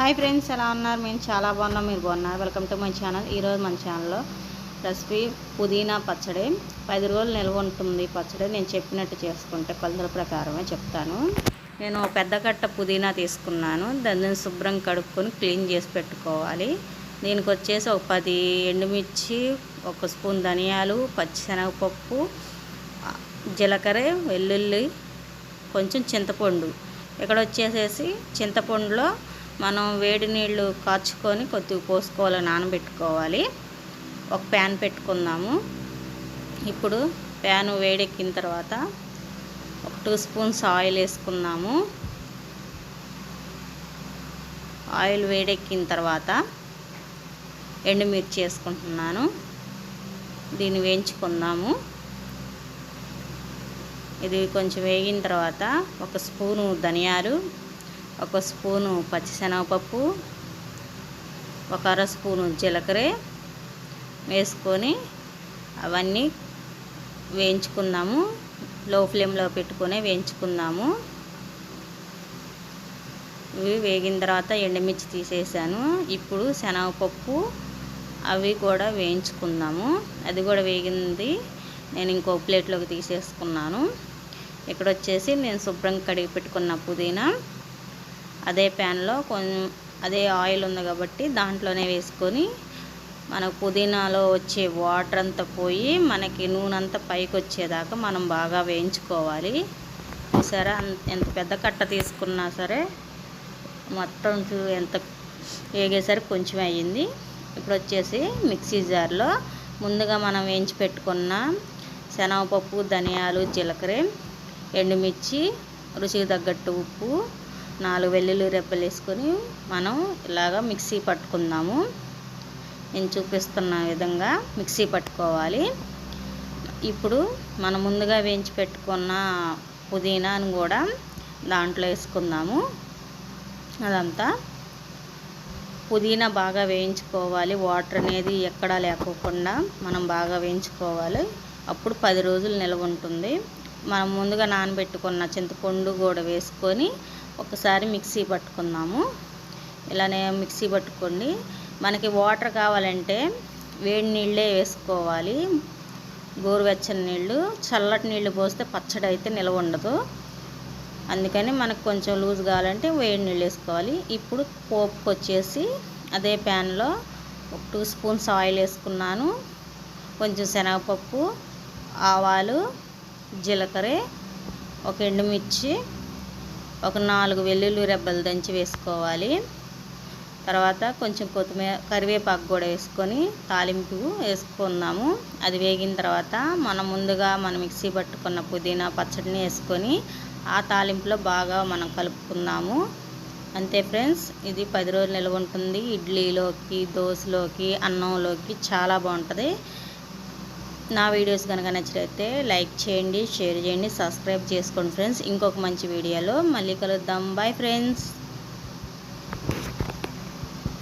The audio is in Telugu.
హాయ్ ఫ్రెండ్స్ ఎలా ఉన్నారు? మేము చాలా బాగున్నాం మీరు బాగున్నారు? వెల్కమ్ టు మై ఛానల్ ఈరోజు మన ఛానల్లో రెసిపీ పుదీనా పచ్చడి. పది రోజులు నిల్వ ఉంటుంది పచ్చడి. నేను చెప్పినట్టు చేసుకుంటే కొలతల ప్రకారమే చెప్తాను. నేను పెద్ద కట్ట పుదీనా తీసుకున్నాను. దాన్ని శుభ్రం కడుక్కొని క్లీన్ చేసి పెట్టుకోవాలి. దీనికి వచ్చేసి ఒక పది ఎండుమిర్చి ఒక స్పూన్ ధనియాలు పచ్చిశనగపప్పు జీలకర్ర వెల్లుల్లి కొంచెం చింతపండు. ఇక్కడ వచ్చేసేసి చింతపండులో మనం వేడి నీళ్ళు కాచుకొని కొద్దిగా పోసుకోవాలి నానబెట్టుకోవాలి. ఒక ప్యాన్ పెట్టుకుందాము. ఇప్పుడు ప్యాన్ వేడెక్కిన తర్వాత ఒక టూ స్పూన్స్ ఆయిల్ వేసుకుందాము. ఆయిల్ వేడెక్కిన తర్వాత ఎండుమిర్చి వేసుకుంటున్నాను. దీన్ని వేయించుకుందాము. ఇది కొంచెం వేగిన తర్వాత ఒక స్పూను ధనియాలు ఒక స్పూను పచ్చిశనగపప్పు ఒక అర స్పూను జీలకర్ర వేసుకొని అవన్నీ వేయించుకుందాము. లో ఫ్లేమ్లో పెట్టుకొని వేయించుకుందాము. ఇవి వేగిన తర్వాత ఎండుమిర్చి తీసేసాను. ఇప్పుడు శనగపప్పు అవి కూడా వేయించుకుందాము. అది కూడా వేగింది. నేను ఇంకో ప్లేట్లోకి తీసేసుకున్నాను. ఇక్కడ వచ్చేసి నేను శుభ్రంగా కడిగి పెట్టుకున్న పుదీనా. అదే ప్యాన్లో కొంచెం అదే ఆయిల్ ఉంది కాబట్టి దాంట్లోనే వేసుకొని మన పుదీనాలో వచ్చే వాటర్ అంతా పోయి మనకి నూనె అంతా పైకి వచ్చేదాకా మనం బాగా వేయించుకోవాలి. సరే ఎంత పెద్ద కట్ట తీసుకున్నా సరే మొత్తం ఎంత వేగేసరికి కొంచెం అయ్యింది. ఇప్పుడు వచ్చేసి మిక్సీ జార్లో ముందుగా మనం వేయించి పెట్టుకున్న శనగపప్పు ధనియాలు జీలకర్ర ఎండుమిర్చి రుచికి తగ్గట్టు ఉప్పు నాలుగు వెల్లుల్లి రెబ్బలు వేసుకొని మనం ఇలాగ మిక్సీ పట్టుకుందాము. నేను చూపిస్తున్న విధంగా మిక్సీ పట్టుకోవాలి. ఇప్పుడు మనం ముందుగా వేయించి పెట్టుకున్న పుదీనాను కూడా దాంట్లో వేసుకుందాము. అదంతా పుదీనా బాగా వేయించుకోవాలి. వాటర్ అనేది ఎక్కడా లేకోకుండా మనం బాగా వేయించుకోవాలి. అప్పుడు పది రోజులు నిల్వ ఉంటుంది. మనం ముందుగా నానబెట్టుకున్న చింతపండు కూడా వేసుకొని ఒకసారి మిక్సీ పట్టుకుందాము. ఇలానే మిక్సీ పట్టుకోండి. మనకి వాటర్ కావాలంటే వేడి నీళ్ళే వేసుకోవాలి. గోరువెచ్చని నీళ్ళు చల్లటి నీళ్ళు పోస్తే పచ్చడి అయితే నిల్వ ఉండదు. అందుకని మనకు కొంచెం లూజ్ కావాలంటే వేడి నీళ్ళు వేసుకోవాలి. ఇప్పుడు పోపుకి వచ్చేసి అదే ప్యాన్లో ఒక టూ స్పూన్స్ ఆయిల్ వేసుకున్నాను. కొంచెం శనగపప్పు ఆవాలు జీలకర్ర ఒక ఎండుమిర్చి ఒక నాలుగు వెల్లుల్లి రెబ్బలు దంచి వేసుకోవాలి. తర్వాత కొంచెం కొత్తిమీర కరివేపాకు కూడా వేసుకొని తాలింపు వేసుకుందాము అది వేగిన తర్వాత మనం ముందుగా మనం మిక్సీ పట్టుకున్న పుదీనా పచ్చడిని వేసుకొని ఆ తాలింపులో బాగా మనం కలుపుకున్నాము. అంతే ఫ్రెండ్స్ ఇది పది రోజులు నిల్వ ఉంటుంది. ఇడ్లీలోకి దోశలోకి అన్నంలోకి చాలా బాగుంటుంది. నా వీడియోస్ కనుక నచ్చినైతే లైక్ చేయండి షేర్ చేయండి సబ్స్క్రైబ్ చేసుకోండి ఫ్రెండ్స్. ఇంకొక మంచి వీడియోలో మళ్ళీ కలుద్దాం. Bye friends